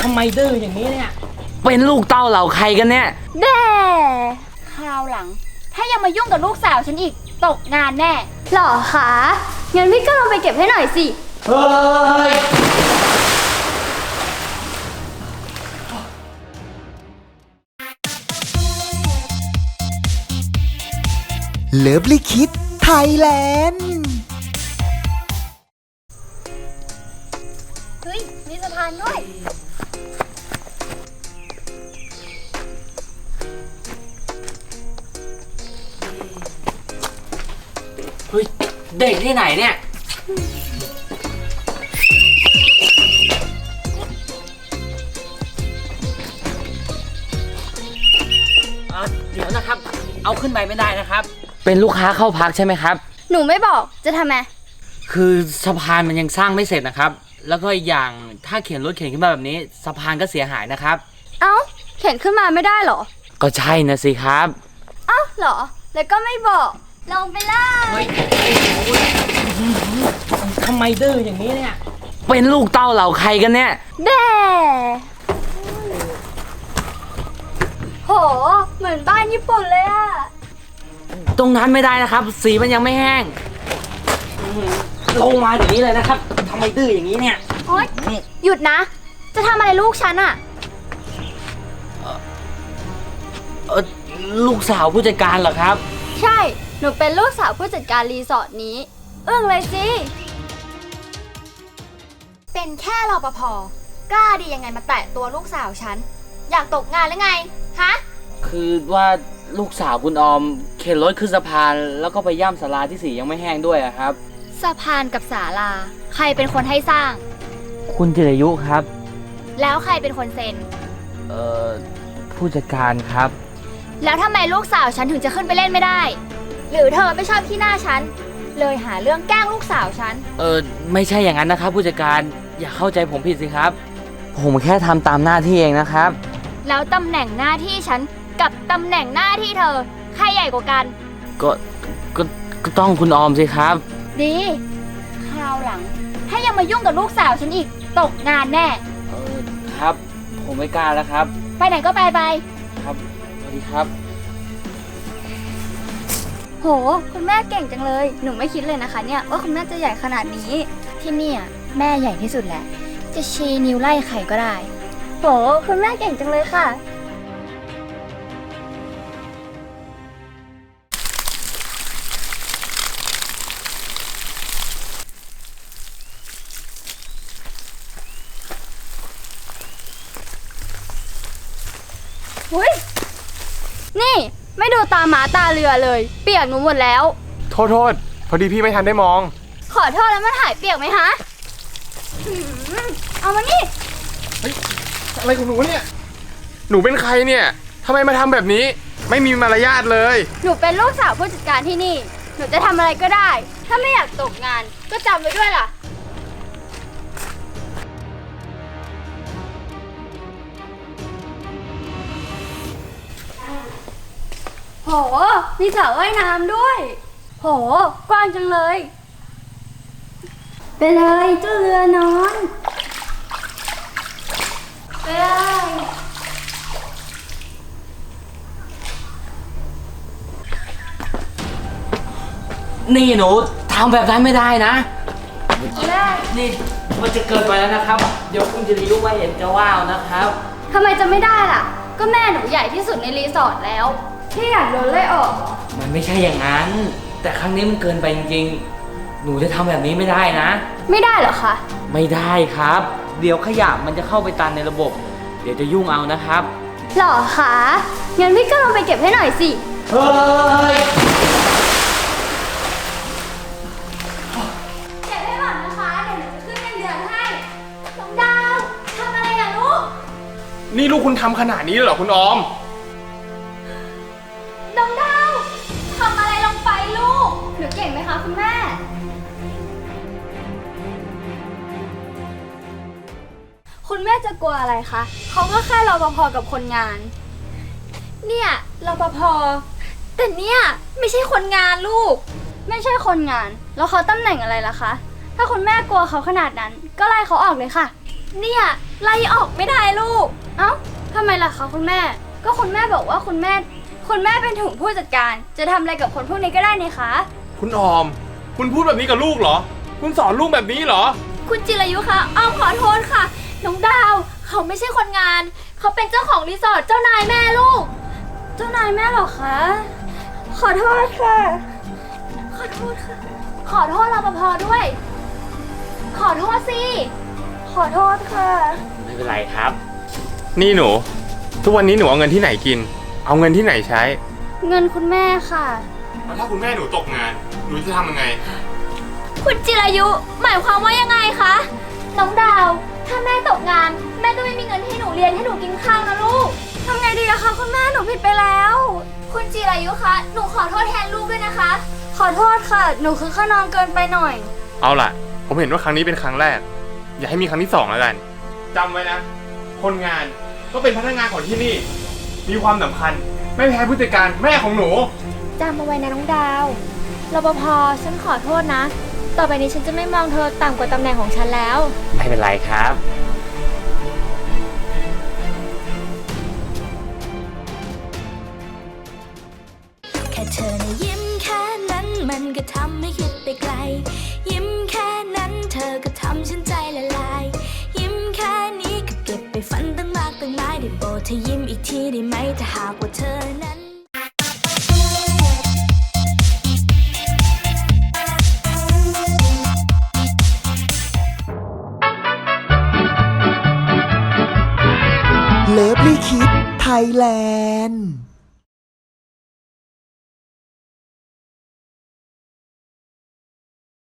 ทำไมดื้ออย่างนี้เนี่ย เป็นลูกเต้าเหล่าใครกันเนี่ย แด่คราวหลัง ถ้ายังมายุ่งกับลูกสาวฉันอีกตกงานแน่ หรอคะงั้นพี่ก็ลองไปเก็บให้หน่อยสิ เฮ้ย เลิฟลิคิดไทยแลนด์ มีสะพานด้วยเฮ้ยเด็กที่ไหนเนี่ยเอ่อเดี๋ยวนะครับ เอาขึ้นไปไม่ได้นะครับ เป็นลูกค้าเข้าพักใช่ไหมครับ หนูไม่บอกจะทำไม คือสะพานมันยังสร้างไม่เสร็จนะครับ แล้วก็อีกอย่างถ้าเข็นรถเข็นขึ้นมาแบบนี้สะพานก็เสียหายนะครับ เอ้า เข็นขึ้นมาไม่ได้เหรอ ก็ใช่นะสิครับ เอ้าเหรอ แล้วก็ไม่บอก ลงไปเลยเฮ้ยทำไมดื้ออย่างนี้เนี่ย เป็นลูกเต้าเหล่าใครกันเนี่ยแด่โห เหมือนบ้านญี่ปุ่นเลยอะตรงนั้นไม่ได้นะครับ สีมันยังไม่แห้งลงมาอย่างนี้เลยนะครับทำ ไมดื้ออย่างนี้เนี่ย โอ๊ยหยุดนะ จะทำอะไรลูกฉันอะเออลูกสาวผู้จัดการเหรอครับ ใช่ หนูเป็นลูกสาวผู้จัดการรีสอร์ทนี้อึ้งเลยสิ เป็นแค่รปภกล้าดียังไงมาแตะตัวลูกสาวฉัน อยากตกงานหรือไง ฮะ คือว่าลูกสาวคุณออม เข็นรถขึ้นสะพาน แล้วก็ไปย่ำสาราที่สียังไม่แห้งด้วยอะครับ สะพานกับศาลา ใครเป็นคนให้สร้าง คุณจิรายุครับ แล้วใครเป็นคนเซ็น เอ่อ ผู้จัดการครับ แล้วทำไมลูกสาวฉันถึงจะขึ้นไปเล่นไม่ได้ หรือเธอไม่ชอบที่หน้าฉัน เลยหาเรื่องแกล้งลูกสาวฉัน เออไม่ใช่อย่างนั้นนะครับ ผู้จัดการอย่าเข้าใจผมผิดสิครับ ผมแค่ทำตามหน้าที่เองนะครับ แล้วตำแหน่งหน้าที่ฉันกับตำแหน่งหน้าที่เธอ ใครใหญ่กว่ากัน ก็ก็ก็ต้องคุณออมสิครับ ดีคราวหลัง ถ้ายังมายุ่งกับลูกสาวฉันอีก ตกงานแน่ เออครับ ผมไม่กล้าแล้วครับ ไปไหนก็ไปไป ครับสวัสดีครับ โห คุณแม่เก่งจังเลย หนูไม่คิดเลยนะคะเนี่ยว่าคุณแม่จะใหญ่ขนาดนี้ ที่เนี่ยแม่ใหญ่ที่สุดแหละ จะชี้นิ้วไล่ใครก็ได้ โห คุณแม่เก่งจังเลยค่ะ หุ้ยนี่ไม่ดูตาหมาตาเรือเลย เปียกหนูหมดแล้ว โทษโทษพอดีพี่ไม่ทันได้มอง ขอโทษแล้วมันหายเปียกไหมฮะหืมเอามานี่อะไรของหนูเนี่ยหนูเป็นใครเนี่ยทำไมมาทำแบบนี้ ไม่มีมารยาทเลย หนูเป็นลูกสาวผู้จัดการที่นี่ หนูจะทำอะไรก็ได้ ถ้าไม่อยากตกงานก็จำไว้ด้วยล่ะ โห มีสระว่ายน้ำด้วย โห กว้างจังเลย ไปเลยเจ้าเรือนอนไปเลยนี่หนูทำแบบนั้นไม่ได้นะนี่มันจะเกินไปแล้วนะครับ เดี๋ยวคุณจิริยุมาเห็นจะว้าวนะครับ ทำไมจะไม่ได้ล่ะ ก็แม่หนูใหญ่ที่สุดในรีสอร์ทแล้ว ที่อยากโดนไล่ออกเหรอมันไม่ใช่อย่างนั้น แต่ครั้งนี้มันเกินไปจริงๆ หนูจะทำแบบนี้ไม่ได้นะ ไม่ได้เหรอคะ ไม่ได้ครับ เดี๋ยวขยะมันจะเข้าไปตันในระบบ เดี๋ยวจะยุ่งเอานะครับ หรอคะงั้นพี่ก็ลองไปเก็บให้หน่อยสิ เฮ้ย เก็บให้หมดนะคะ เดี๋ยวหนูจะขึ้นเงินเดือนให้น้องดาวทำอะไรอะลูก นี่ลูกคุณทำขนาดนี้เลยเหรอคุณออม น้องดาวทำอะไรลงไปลูกหนูเก่งไหมคะคุณแม่ คุณแม่จะกลัวอะไรคะเขาก็แค่รปภกับคนงาน เนี่ยรปภแต่เนี่ยไม่ใช่คนงานลูก ไม่ใช่คนงาน แล้วเขาตำแหน่งอะไรล่ะคะ ถ้าคุณแม่กลัวเขาขนาดนั้น ก็ไล่เขาออกเลยค่ะ เนี่ยไล่ออกไม่ได้ลูก เอ้าทำไมล่ะคะคุณแม่ ก็คุณแม่บอกว่าคุณแม่ คุณแม่เป็นถึงผู้จัดการ จะทำอะไรกับคนพวกนี้ก็ได้นี่คะ คุณออม คุณพูดแบบนี้กับลูกเหรอ คุณสอนลูกแบบนี้เหรอ คุณจิรายุคะอ้อมขอโทษค่ะ น้องดาว เขาไม่ใช่คนงาน เขาเป็นเจ้าของรีสอร์ทเจ้านายแม่ลูก เจ้านายแม่เหรอคะ ขอโทษค่ะ ขอโทษค่ะ ขอโทษรปภด้วย ขอโทษสิ ขอโทษค่ะ ไม่เป็นไรครับ นี่หนู ทุกวันนี้หนูเอาเงินที่ไหนกิน เอาเงินที่ไหนใช้ เงินคุณแม่ค่ะ แล้วถ้าคุณแม่หนูตกงาน หนูจะทำยังไง คุณจิรายุ หมายความว่ายังไงคะ น้องดาว ถ้าแม่ตกงาน แม่ก็ไม่มีเงินให้หนูเรียนให้หนูกินข้าวนะลูกทำไงดีอะคะคุณแม่หนูผิดไปแล้ว คุณจิรายุคะหนูขอโทษแทนลูกด้วยนะคะ ขอโทษค่ะ หนูคือข้านอนเกินไปหน่อย เอาล่ะ ผมเห็นว่าครั้งนี้เป็นครั้งแรก อย่าให้มีครั้งที่สองแล้วกันจำไว้นะ คนงานก็เป็นพนักงานของที่นี่ มีความสำคัญ ไม่แพ้ผู้จัดการแม่ของหนู จำเอาไว้นะน้องดาวรปภฉันขอโทษนะ ต่อไปนี้ฉันจะไม่มองเธอต่ำกว่าตำแหน่งของฉันแล้ว ไม่เป็นไรครับ แค่เธอนะยิ้มแค่นั้นมันก็ทำให้คิด ธอยิ้มอีกทีได้ไหมถ้าหากว่าเธอนั้นเลิฟลี่คิดไทยแลนด์